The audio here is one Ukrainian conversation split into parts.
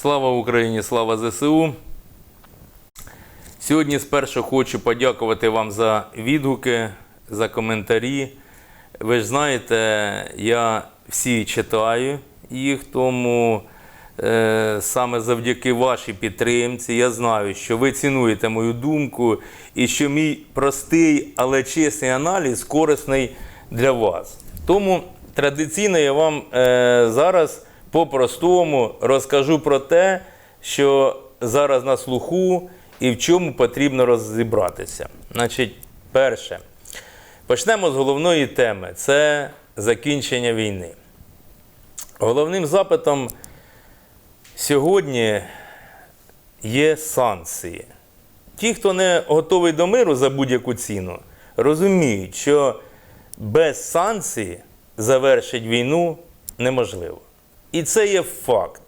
Слава Україні, слава ЗСУ. Сьогодні спершу хочу подякувати вам за відгуки, за коментарі. Ви ж знаєте, я всі читаю їх, тому е, саме завдяки вашій підтримці я знаю, що ви цінуєте мою думку і що мій простий, але чесний аналіз корисний для вас. Тому традиційно я вам е, зараз по-простому розкажу про те, що зараз на слуху і в чому потрібно розібратися. Значить, перше, почнемо з головної теми це закінчення війни. Головним запитом сьогодні є санкції. Ті, хто не готовий до миру за будь-яку ціну, розуміють, що без санкцій завершити війну неможливо. І це є факт.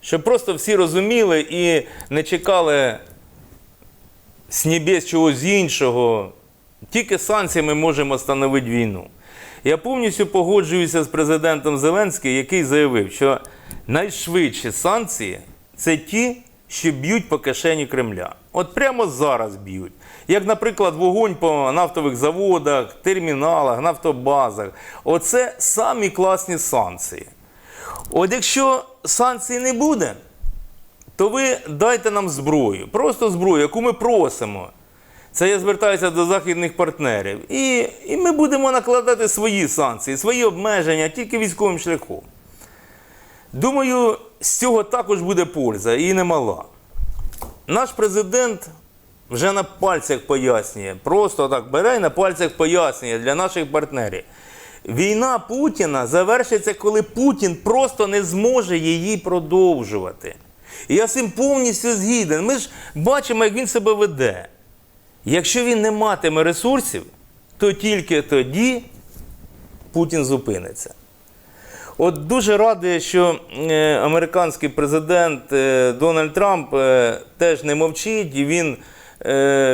Щоб просто всі розуміли і не чекали з небес чогось іншого. Тільки санкціями можемо встановити війну. Я повністю погоджуюся з президентом Зеленським, який заявив, що найшвидші санкції це ті, що б'ють по кишені Кремля. От прямо зараз б'ють. Як, наприклад, вогонь по нафтових заводах, терміналах, нафтобазах. Оце самі класні санкції. От якщо санкцій не буде, то ви дайте нам зброю, просто зброю, яку ми просимо. Це я звертаюся до західних партнерів. І, і ми будемо накладати свої санкції, свої обмеження тільки військовим шляхом. Думаю, з цього також буде польза і немала. Наш президент вже на пальцях пояснює, просто так бере і на пальцях пояснює для наших партнерів. Війна Путіна завершиться, коли Путін просто не зможе її продовжувати. І я з цим повністю згіден. Ми ж бачимо, як він себе веде. Якщо він не матиме ресурсів, то тільки тоді Путін зупиниться. От дуже радий, що е, американський президент е, Дональд Трамп е, теж не мовчить, і він,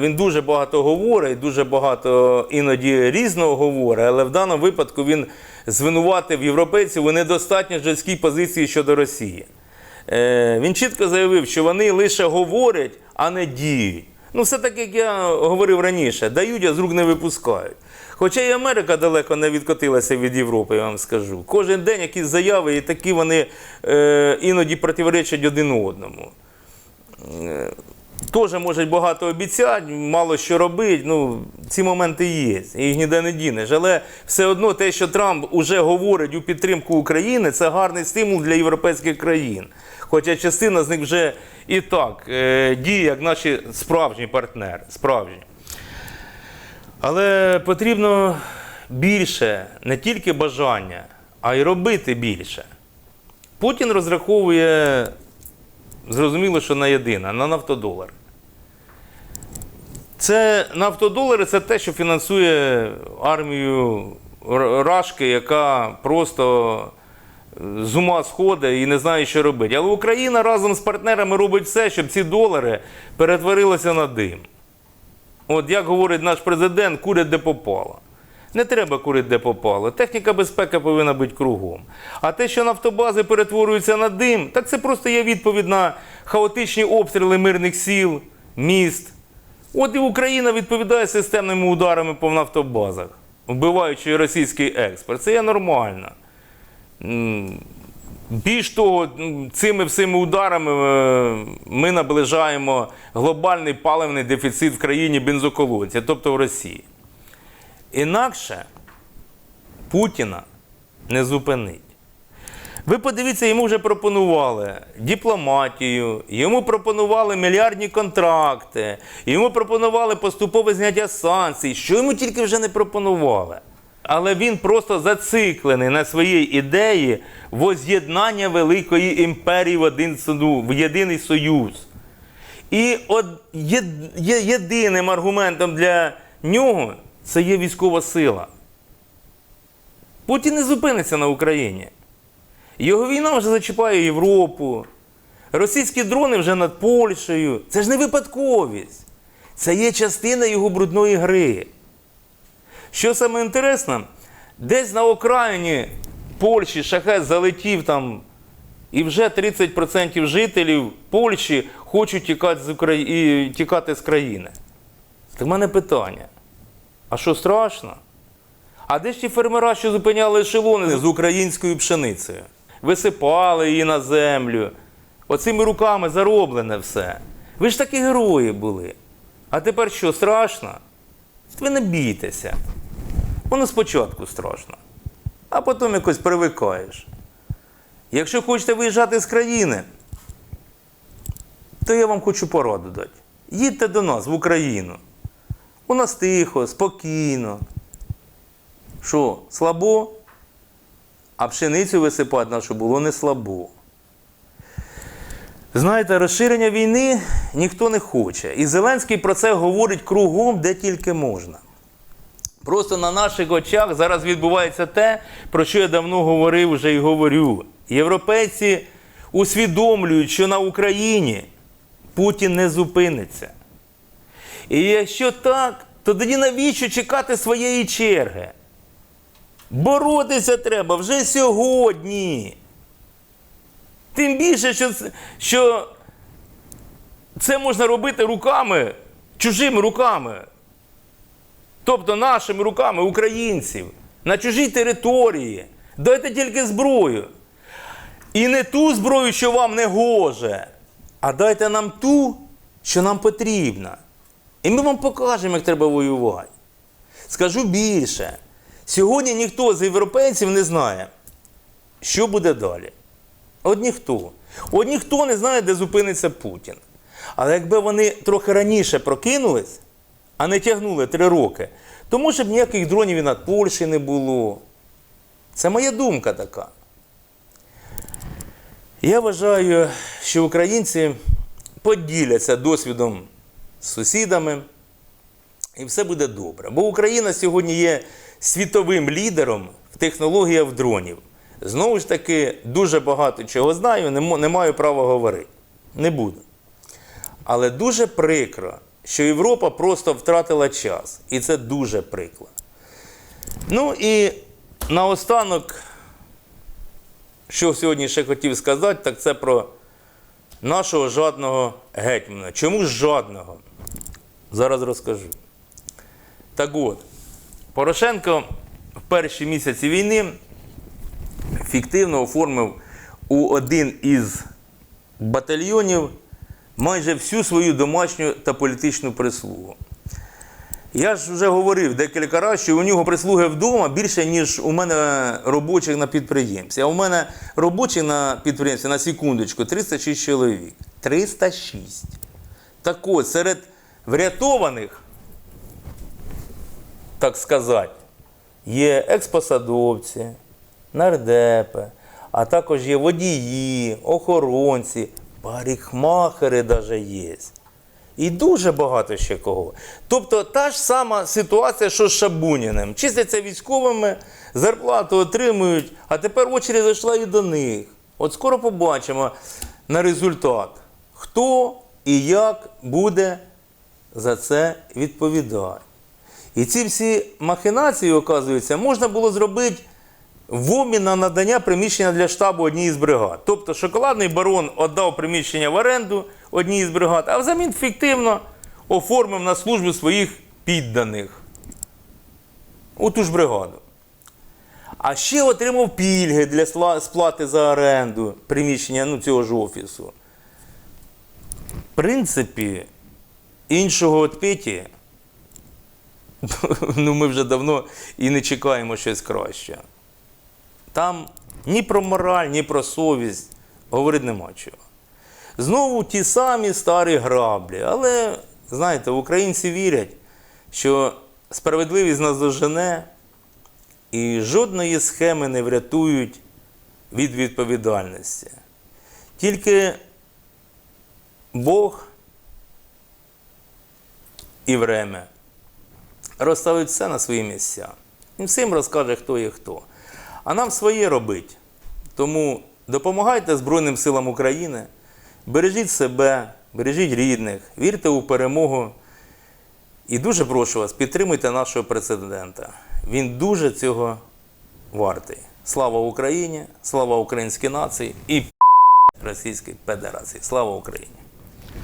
він дуже багато говорить, дуже багато іноді різного говорить, але в даному випадку він звинуватив європейців у недостатньо жорсткій позиції щодо Росії. Е, він чітко заявив, що вони лише говорять, а не діють. Ну, все так, як я говорив раніше, дають, а з рук не випускають. Хоча і Америка далеко не відкотилася від Європи, я вам скажу. Кожен день якісь заяви, і такі вони е, іноді противоречать один одному. Теж можуть багато обіцяти, мало що робити. Ну, ці моменти є, їх ніде не дінеш. Але все одно те, що Трамп уже говорить у підтримку України, це гарний стимул для європейських країн. Хоча частина з них вже і так е, діє як наші справжні партнери. Справжні. Але потрібно більше, не тільки бажання, а й робити більше. Путін розраховує, зрозуміло, що на єдине, на нафтодолар. Це нафтодолари це те, що фінансує армію Рашки, яка просто з ума сходить і не знає, що робити. Але Україна разом з партнерами робить все, щоб ці долари перетворилися на дим. От як говорить наш президент, курять де попало. Не треба курити де попало. Техніка безпеки повинна бути кругом. А те, що нафтобази перетворюються на дим, так це просто є відповідь на хаотичні обстріли мирних сіл, міст. От і Україна відповідає системними ударами по нафтобазах, вбиваючи російський експорт. Це є нормально. Більш того, цими всіми ударами е, ми наближаємо глобальний паливний дефіцит в країні бензоколонці, тобто в Росії. Інакше Путіна не зупинить. Ви подивіться, йому вже пропонували дипломатію, йому пропонували мільярдні контракти, йому пропонували поступове зняття санкцій, що йому тільки вже не пропонували. Але він просто зациклений на своїй ідеї воз'єднання великої імперії в один в єдиний союз. І от єдиним аргументом для нього це є військова сила. Путін не зупиниться на Україні. Його війна вже зачіпає Європу. Російські дрони вже над Польщею. Це ж не випадковість. Це є частина його брудної гри. Що саме інтересно, десь на окраїні Польщі шахет залетів там І вже 30% жителів Польщі хочуть тікати з, Украї... тікати з країни. Так в мене питання. А що страшно? А де ж ті фермера, що зупиняли ешелони з українською пшеницею? Висипали її на землю. Оцими руками зароблене все. Ви ж такі герої були. А тепер що, страшно? Ви не бійтеся. Воно спочатку страшно, а потім якось привикаєш. Якщо хочете виїжджати з країни, то я вам хочу пораду дати. Їдьте до нас в Україну. У нас тихо, спокійно. Що, слабо? А пшеницю висипати нашу було не слабо. Знаєте, розширення війни ніхто не хоче. І Зеленський про це говорить кругом, де тільки можна. Просто на наших очах зараз відбувається те, про що я давно говорив вже і говорю. Європейці усвідомлюють, що на Україні Путін не зупиниться. І якщо так, то тоді навіщо чекати своєї черги? Боротися треба вже сьогодні. Тим більше, що, що це можна робити руками, чужими руками. Тобто нашими руками українців на чужій території. Дайте тільки зброю. І не ту зброю, що вам не гоже, а дайте нам ту, що нам потрібна. І ми вам покажемо, як треба воювати. Скажу більше. Сьогодні ніхто з європейців не знає, що буде далі. От ніхто. От ніхто не знає, де зупиниться Путін. Але якби вони трохи раніше прокинулись, а не тягнули три роки, то може б ніяких дронів і над Польщею не було. Це моя думка така. Я вважаю, що українці поділяться досвідом сусідами, і все буде добре. Бо Україна сьогодні є світовим лідером в технологіях дронів. Знову ж таки, дуже багато чого знаю, не, маю права говорити. Не буду. Але дуже прикро, що Європа просто втратила час. І це дуже прикро. Ну і наостанок, що сьогодні ще хотів сказати, так це про нашого жадного гетьмана. Чому жадного? Зараз розкажу. Так от, Порошенко в перші місяці війни фіктивно оформив у один із батальйонів майже всю свою домашню та політичну прислугу. Я ж вже говорив декілька разів, що у нього прислуги вдома більше, ніж у мене робочих на підприємстві. А у мене робочих на підприємстві на секундочку 306 чоловік. 306. Так от, серед врятованих, так сказати, є експосадовці, нардепи, а також є водії, охоронці, парикмахери навіть є. І дуже багато ще кого. Тобто та ж сама ситуація, що з Шабуніним. Числяться військовими, зарплату отримують, а тепер очередь зайшла і до них. От скоро побачимо на результат, хто і як буде за це відповідати. І ці всі махінації, оказується, можна було зробити в обмін на надання приміщення для штабу однієї з бригад. Тобто шоколадний барон віддав приміщення в оренду одній з бригад, а взамін фіктивно оформив на службу своїх підданих у ту ж бригаду. А ще отримав пільги для сплати за оренду приміщення ну, цього ж офісу. В принципі, іншого Петі, ну ми вже давно і не чекаємо щось краще. Там ні про мораль, ні про совість говорити нема чого. Знову ті самі старі граблі. Але, знаєте, українці вірять, що справедливість нас дожене, і жодної схеми не врятують від відповідальності. Тільки Бог і время розставить все на свої місця. Він всім розкаже, хто є хто. А нам своє робить. Тому допомагайте Збройним силам України, бережіть себе, бережіть рідних, вірте у перемогу. І дуже прошу вас, підтримуйте нашого президента. Він дуже цього вартий. Слава Україні, слава українській нації і Російської Федерації. Слава Україні!